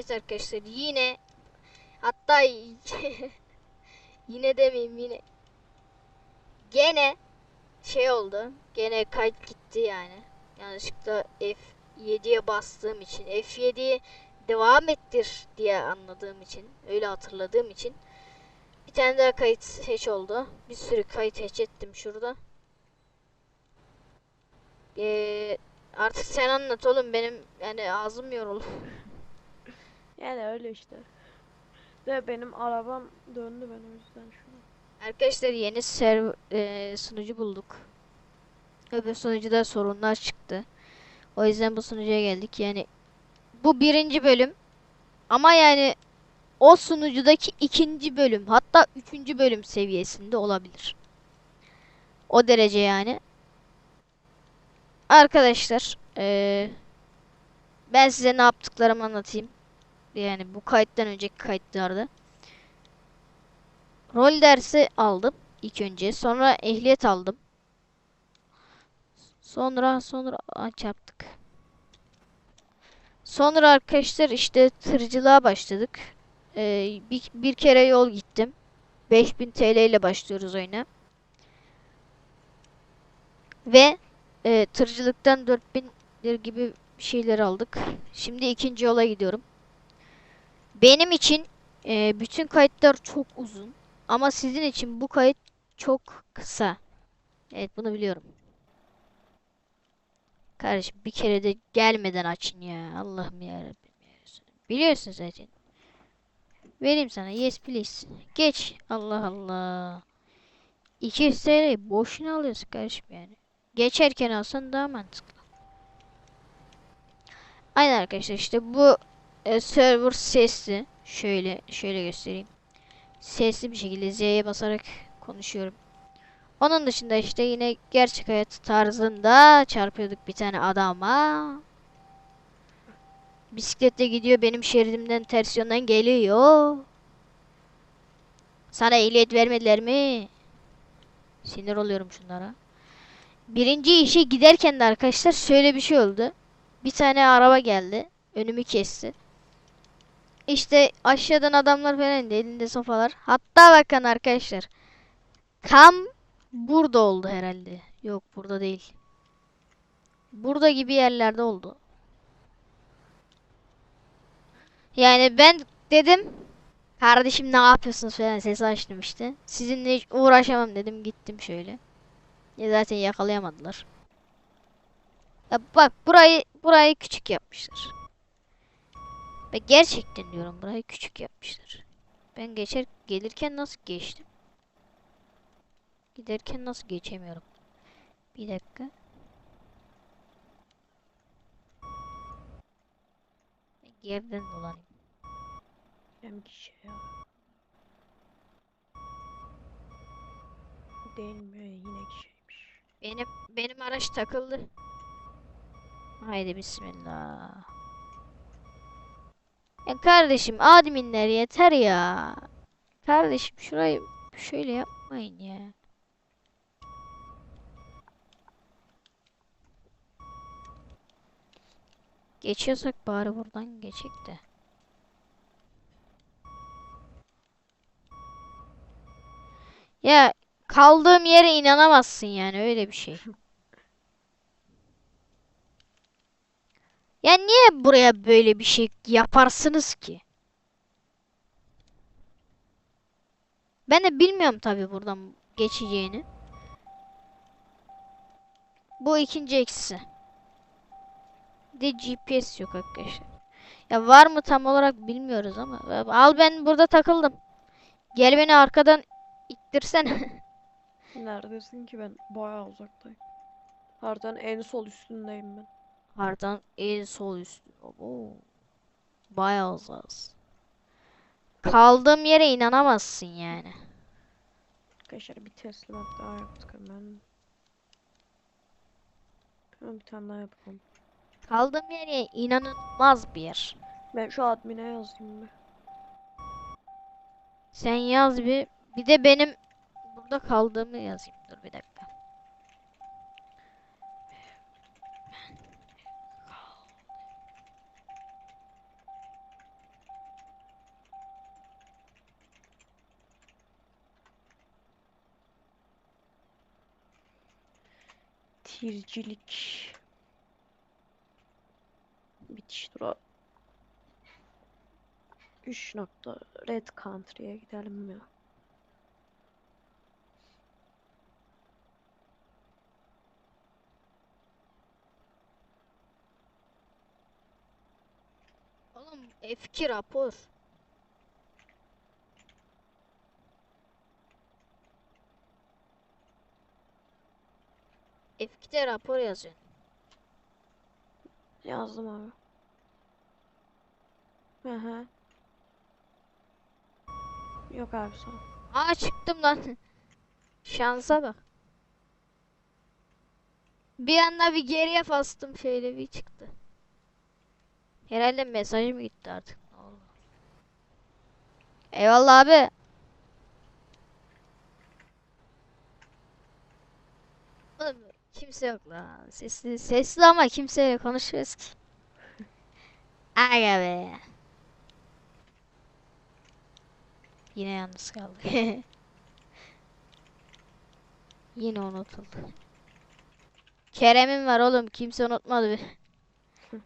Evet arkadaşlar yine hatta yine demeyeyim yine gene şey oldu. Gene kayıt gitti yani. Yanlışlıkla F7'ye bastığım için F7'ye devam ettir diye anladığım için öyle hatırladığım için bir tane daha kayıt hatch oldu. Bir sürü kayıt hatch ettim şurada. Ee, artık sen anlat oğlum benim yani ağzım yoruldu. Yani öyle işte. De benim arabam döndü ben o yüzden şuna. Arkadaşlar yeni serv e, sunucu bulduk. Öbür sunucuda sorunlar çıktı. O yüzden bu sunucuya geldik. Yani bu birinci bölüm. Ama yani o sunucudaki ikinci bölüm hatta üçüncü bölüm seviyesinde olabilir. O derece yani. Arkadaşlar e, ben size ne yaptıklarımı anlatayım. Yani bu kayıttan önceki kayıtlarda. Rol dersi aldım ilk önce. Sonra ehliyet aldım. Sonra sonra Aa, çarptık. Sonra arkadaşlar işte tırcılığa başladık. Ee, bir, bir kere yol gittim. 5000 TL ile başlıyoruz oyuna. Ve e, tırcılıktan 4000 lira gibi şeyler aldık. Şimdi ikinci yola gidiyorum. Benim için e, bütün kayıtlar çok uzun. Ama sizin için bu kayıt çok kısa. Evet bunu biliyorum. Kardeşim bir kere de gelmeden açın ya. Allah'ım ya Rabbim ya. Biliyorsun zaten. Vereyim sana. Yes please. Geç. Allah Allah. 200 TL boşuna alıyorsun kardeşim yani. Geçerken alsan daha mantıklı. Aynen arkadaşlar işte bu e, server sesli. Şöyle şöyle göstereyim sesli bir şekilde Z'ye basarak konuşuyorum. Onun dışında işte yine gerçek hayat tarzında çarpıyorduk bir tane adama. Bisikletle gidiyor benim şeridimden ters yönden geliyor. Sana ehliyet vermediler mi? Sinir oluyorum şunlara. Birinci işe giderken de arkadaşlar şöyle bir şey oldu. Bir tane araba geldi. Önümü kesti. İşte aşağıdan adamlar falan elinde sofalar. Hatta bakın arkadaşlar. Kam burada oldu herhalde. Yok burada değil. Burada gibi yerlerde oldu. Yani ben dedim kardeşim ne yapıyorsunuz falan sesi açtım işte. Sizinle hiç uğraşamam dedim gittim şöyle. Ya zaten yakalayamadılar. Ya bak burayı burayı küçük yapmışlar. Ve gerçekten diyorum burayı küçük yapmışlar. Ben geçer gelirken nasıl geçtim? Giderken nasıl geçemiyorum? Bir dakika. Geriden dolanayım. Hem kişi ya. Değil mi? Yine kişiymiş. Benim benim araç takıldı. Haydi bismillah. Ya kardeşim adminler yeter ya. Kardeşim şurayı şöyle yapmayın ya. Geçiyorsak bari buradan geçek de. Ya kaldığım yere inanamazsın yani öyle bir şey. Ya niye buraya böyle bir şey yaparsınız ki? Ben de bilmiyorum tabii buradan geçeceğini. Bu ikinci eksisi. De GPS yok arkadaşlar. Ya var mı tam olarak bilmiyoruz ama. Al ben burada takıldım. Gel beni arkadan ittirsene. Neredesin ki ben bayağı uzaktayım. Haritanın en sol üstündeyim ben. Hardan en sol üstü. Oo. Bayağı uzağız. Kaldığım yere inanamazsın yani. Arkadaşlar bir teslimat daha yaptık hemen. Hemen bir tane daha yapalım. Kaldığım yere inanılmaz bir yer. Ben şu admine yazayım bir. Sen yaz bir. Bir de benim burada kaldığımı yazayım. Dur bir dakika. Tircilik. Bitiş durağı. 3 nokta Red Country'ye gidelim ya. Oğlum F2 rapor. F2'de rapor yazıyor. Yazdım abi. Hı hı. Yok abi sağ ol. Aa çıktım lan. Şansa bak. Bir anda bir geriye bastım şöyle bir çıktı. Herhalde mesajı mı gitti artık? Eyvallah abi. Oğlum kimse yok lan. Sesli, sesli ama kimseyle konuşmuyoruz ki. Aga be. Yine yalnız kaldık. Yine unutuldu. Kerem'im var oğlum. Kimse unutmadı bir.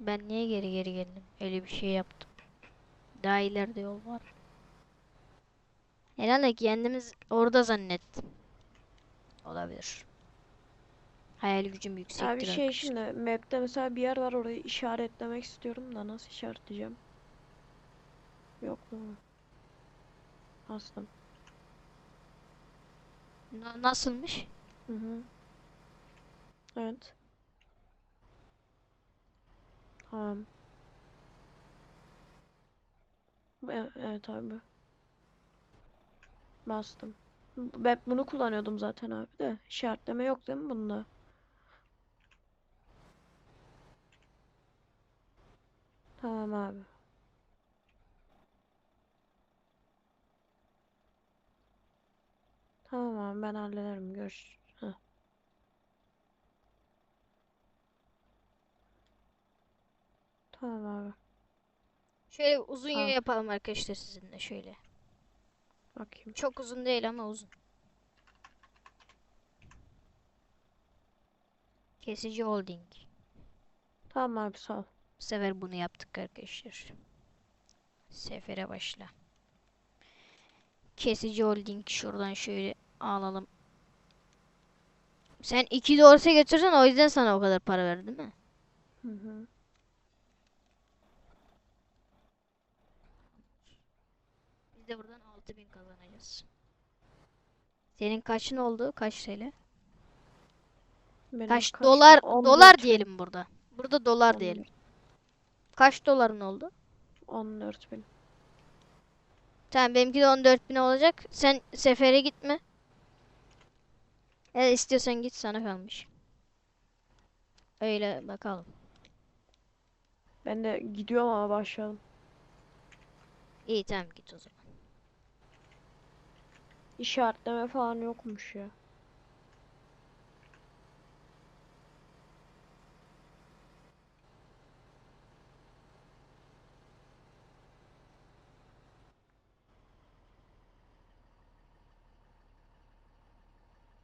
Ben niye geri geri geldim? Öyle bir şey yaptım. Daha ileride yol var. Herhalde kendimiz orada zannettim. Olabilir. Hayal gücüm yüksektir. Abi şey arkadaşlar. şimdi map'te mesela bir yer var orayı işaretlemek istiyorum da nasıl işaretleyeceğim? Yok mu? Aslım. Na- nasılmış? Hı hı. Evet. Tamam. Evet abi. Bastım. Ben bunu kullanıyordum zaten abi de. İşaretleme yok değil mi bunda? Tamam abi. Tamam abi ben hallederim. Görüş. Heh. Tamam abi. Şöyle uzun Tamam. yapalım arkadaşlar sizinle şöyle. Bakayım. Çok uzun değil ama uzun. Kesici holding. Tamam abi sağ ol. Bu sefer bunu yaptık arkadaşlar. Sefere başla. Kesici holding şuradan şöyle alalım. Sen iki dorse götürsen o yüzden sana o kadar para verdi değil mi? Hı hı. Biz de buradan 6000 kazanacağız. Senin kaçın oldu? Kaç TL? Benim Kaç dolar 14 dolar diyelim burada. Burada dolar diyelim. Kaç doların oldu? 14 bin. Tamam benimki de 14 bin olacak. Sen sefere gitme. Eğer istiyorsan git sana kalmış. Öyle bakalım. Ben de gidiyorum ama başlayalım. İyi tamam git o zaman. İşaretleme falan yokmuş ya.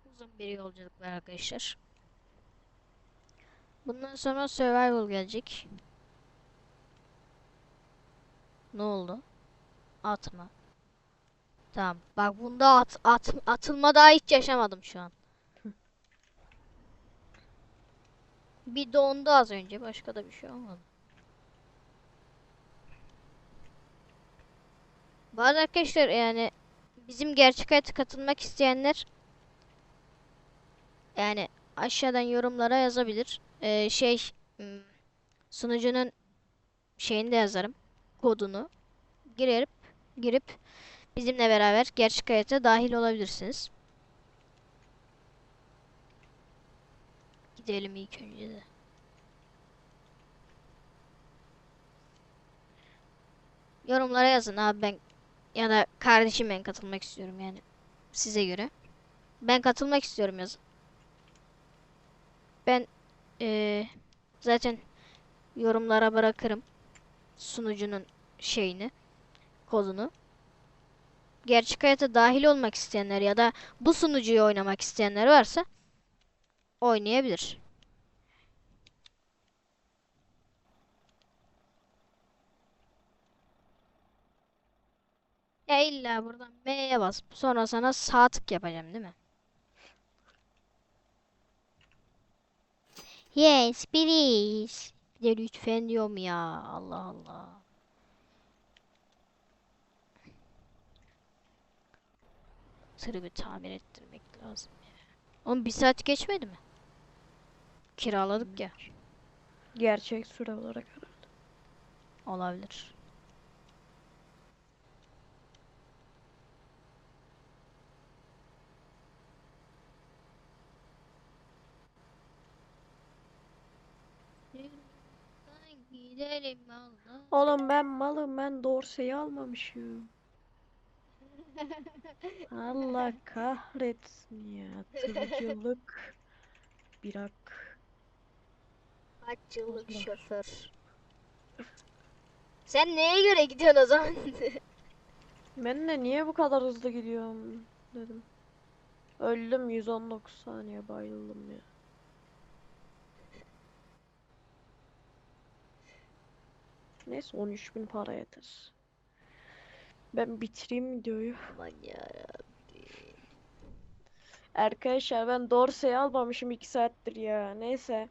Uzun bir yolculuk var arkadaşlar. Bundan sonra survival gelecek. Ne oldu? Atma. Tamam. Bak bunda at, at, atılma daha hiç yaşamadım şu an. Bir dondu az önce. Başka da bir şey olmadı. Bazı arkadaşlar yani bizim gerçek hayata katılmak isteyenler yani aşağıdan yorumlara yazabilir. Ee, şey hmm, sunucunun şeyini de yazarım. Kodunu girip girip bizimle beraber gerçek hayata dahil olabilirsiniz. Gidelim ilk önce de. Yorumlara yazın abi ben ya da kardeşim ben katılmak istiyorum yani size göre. Ben katılmak istiyorum yazın. Ben eee, zaten yorumlara bırakırım sunucunun şeyini, kodunu. Gerçek hayata dahil olmak isteyenler ya da bu sunucuyu oynamak isteyenler varsa oynayabilir. Ya illa buradan M'ye basıp sonra sana sağ tık yapacağım değil mi? Yes, please. De lütfen diyorum ya. Allah Allah. Tırı bir tamir ettirmek lazım ya. Oğlum bir saat geçmedi mi? Kiraladık ya. Gerçek süre olarak herhalde. Olabilir. Gidelim Allah. Oğlum ben malım ben dorseyi almamışım. Allah kahretsin ya. Tırcılık. Birak. Bozma. şoför. Sen neye göre gidiyorsun o zaman? Ben de niye bu kadar hızlı gidiyorum dedim. Öldüm 119 saniye bayıldım ya. Neyse 13.000 para yeter. Ben bitireyim videoyu. Aman ya. Arkadaşlar ben Dorsey'i almamışım 2 saattir ya. Neyse.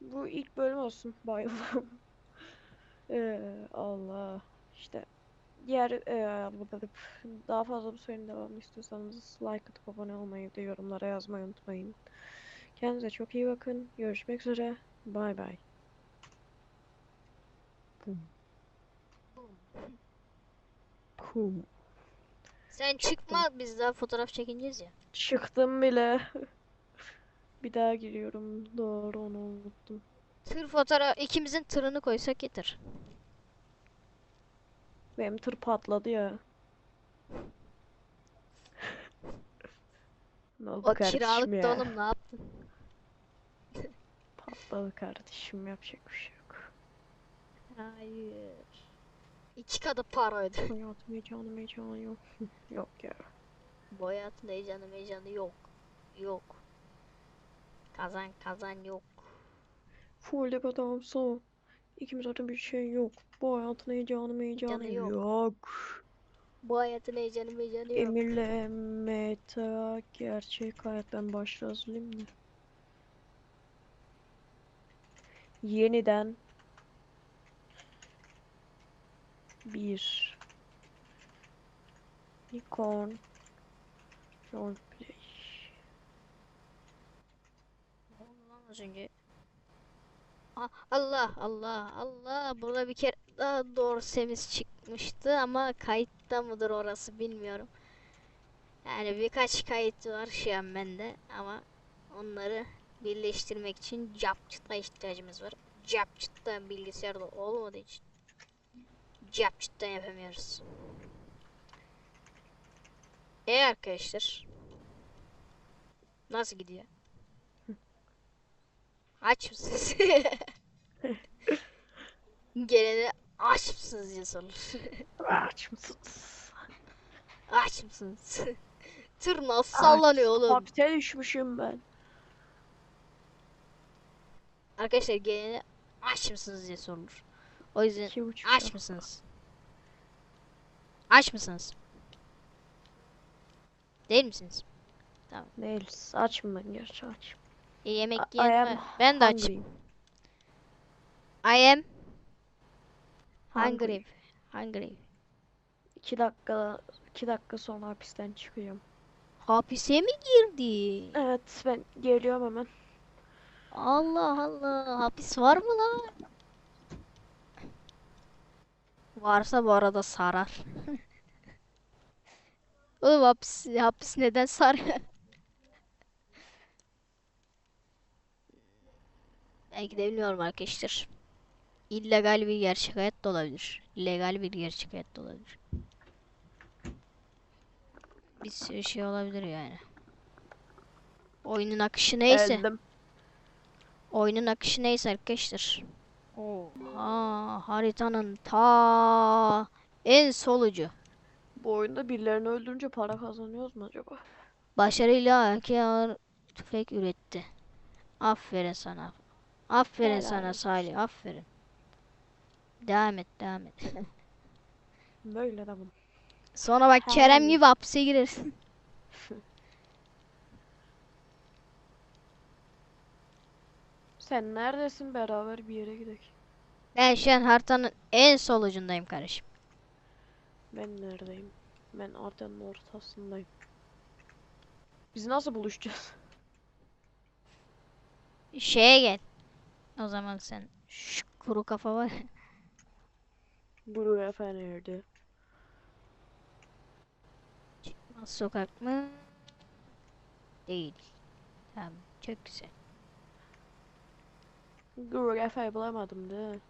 Bu ilk bölüm olsun. Bayıldım. Ee, Allah. İşte diğer da- daha fazla bu serinin devamını istiyorsanız like atıp abone olmayı da yorumlara yazmayı unutmayın. Kendinize çok iyi bakın. Görüşmek üzere. Bay bay. Kum. Kum. Sen çıkma biz daha fotoğraf çekineceğiz ya. Çıktım bile. Bir daha giriyorum. Doğru onu unuttum. Tır fotoğraf ikimizin tırını koysak yeter. Benim tır patladı ya. Ne oldu O kardeşim kiralık da ya? oğlum ne yaptın? Patladı kardeşim yapacak bir şey yok. Hayır. İki katı para öde. Hayatım heyecanım heyecanı yok. Yok ya. Bu hayatın heyecanı heyecanı yok. Yok. Kazan kazan yok. Full adamsa. İkimiz zaten bir şey yok. Bu hayatın heyecanı heyecanı yok. yok. Bu hayatın heyecanı heyecanı yok. Emir'le Meta gerçek hayattan başlayalım mı? Yeniden bir Nikon roleplay. Ne oldu lan az önce? Ah, Allah Allah Allah burada bir kere daha doğru semiz çıkmıştı ama kayıtta mıdır orası bilmiyorum. Yani birkaç kayıt var şu an bende ama onları birleştirmek için Capcut'a ihtiyacımız var. Capcut'ta bilgisayarda olmadığı için Capcut'tan yapamıyoruz. E arkadaşlar nasıl gidiyor? Aç mısınız? Gelene aç mısınız diye sorulur. Aç mısınız? aç mısınız? Tır nasıl sallanıyor oğlum? Hapse düşmüşüm ben. Arkadaşlar gelene aç mısınız diye sorulur. O yüzden İki buçuk aç mısınız? Aç mısınız? Değil misiniz? Değiliz. Aç mı ben gerçi aç. E, yemek I yiyen am var. Ben de açım. hungry. I am Hungry. hungry. Hungry. İki dakika, iki dakika sonra hapisten çıkıyorum. Hapise mi girdi? Evet ben geliyorum hemen. Allah Allah. Hapis var mı lan? Varsa bu arada sarar. Oğlum hapis, hapis neden sar? Belki de bilmiyorum arkadaşlar. İllegal bir gerçek hayat da olabilir. Legal bir gerçek hayat da olabilir. Bir sürü şey olabilir yani. Oyunun akışı neyse. Geldim. Oyunun akışı neyse arkadaşlar. Oha haritanın ta en solucu. Bu oyunda birilerini öldürünce para kazanıyoruz mu acaba? Başarıyla AK ağır tüfek üretti. Aferin sana. Aferin Helal sana olsun. Salih. Aferin. Devam et, devam et. Böyle bu. Sonra bak Kerem gibi hapse girersin. Sen neredesin? Beraber bir yere gidelim. Ben şu an haritanın en sol ucundayım kardeşim. Ben neredeyim? Ben haritanın ortasındayım. Biz nasıl buluşacağız? Şeye gel. O zaman sen şu kuru kafa var. Buru Efe nerede? Çıkmaz sokak mı? Değil. Tamam. Çok güzel. Guru Efe'yi bulamadım da.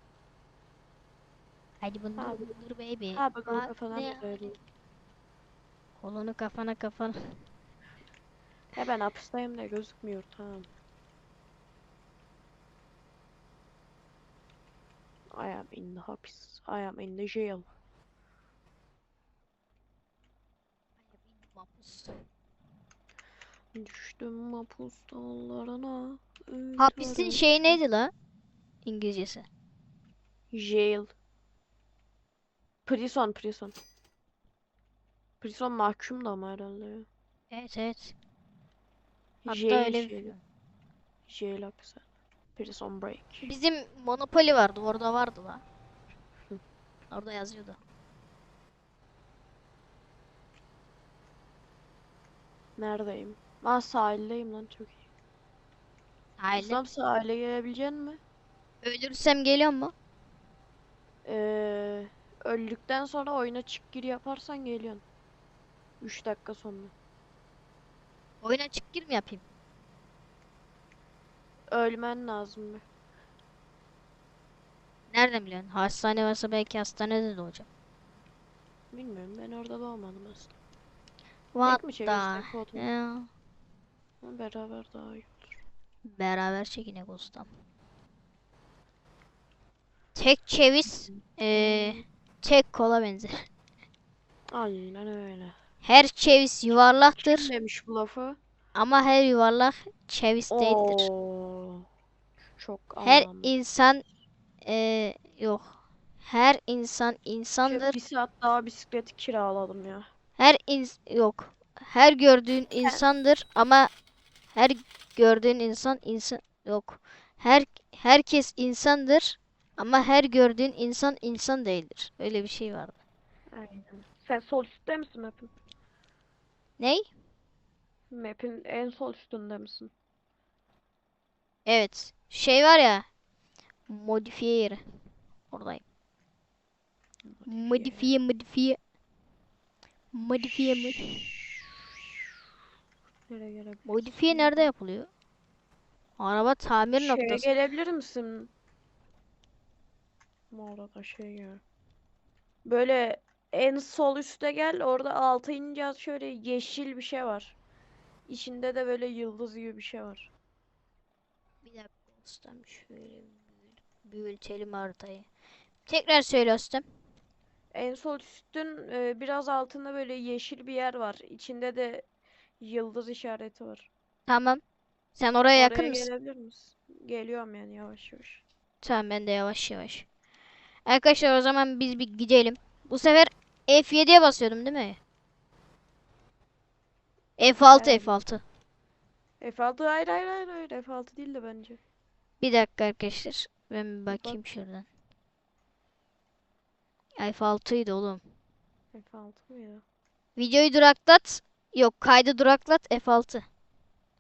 Hadi bunu Abi. buldur baby. Guru Bak Efe'den ne- de söyleyeyim. Kolunu kafana kafana. Ya ben hapisteyim de gözükmüyor tamam. I am in the hapis. I am in the jail. Düştüm mapus dallarına. Hapisin şeyi neydi la? İngilizcesi. Jail. Prison, prison. Prison mahkum da ama herhalde ya. Evet evet. Hatta Jail, öyle jail. Jail. Prison break. Bizim Monopoly vardı. Orada vardı la. Orada yazıyordu. Neredeyim? Ben sahildeyim lan çok iyi. Aile. İslam sahile gelebilecek mi? Ölürsem geliyor mu? Ee, öldükten sonra oyuna çık gir yaparsan geliyorsun. 3 dakika sonra. Oyuna çık gir mi yapayım? Ölmen lazım. Nereden biliyorsun? Hastane varsa belki hastanede de olacağım. Bilmiyorum ben orada doğmadım aslında. What mi the hell? Beraber daha iyi. Beraber çekinek ustam. Tek çeviz eee, tek kola benzer. Aynen öyle. Her çeviz yuvarlaktır Kim demiş bu lafı? ama her yuvarlak çeviz değildir. Oo. Çok Her anlamlı. insan eee, yok. Her insan insandır. bir saat daha bisikleti kiraladım ya. Her ins yok. Her gördüğün insandır ama her gördüğün insan insan yok. Her herkes insandır ama her gördüğün insan insan değildir. Öyle bir şey vardı. Aynen. Sen sol üstte misin map'in? Ney? Map'in en sol üstünde misin? Evet. Şey var ya. Modifiye yeri. Oradayım. Modifiye modifiye. Modifiye modifiye. Nereye gelebilirsin? Modifiye nerede yapılıyor? Araba tamir Şeye noktası. gelebilir misin? Mağarada şey ya. Böyle en sol üste gel. Orada alta inince az şöyle yeşil bir şey var. İçinde de böyle yıldız gibi bir şey var. Bir dakika ustam şöyle büyü- büyütelim haritayı. Tekrar söyle ustam. En sol üstün e, biraz altında böyle yeşil bir yer var. İçinde de yıldız işareti var. Tamam. Sen oraya yakın Oraya mısın? gelebilir misin? Geliyorum yani yavaş yavaş. Tamam ben de yavaş yavaş. Arkadaşlar o zaman biz bir gidelim. Bu sefer F7'ye basıyordum değil mi? F6 Evet. F6. F6 hayır hayır hayır hayır F6 değil de bence. Bir dakika arkadaşlar. Ben bir bakayım şuradan. F6'ydı oğlum. F6 mıydı? Videoyu duraklat. Yok kaydı duraklat F6.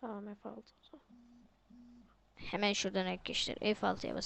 Tamam F6 o zaman. Hemen şuradan arkadaşlar F6'ya bas.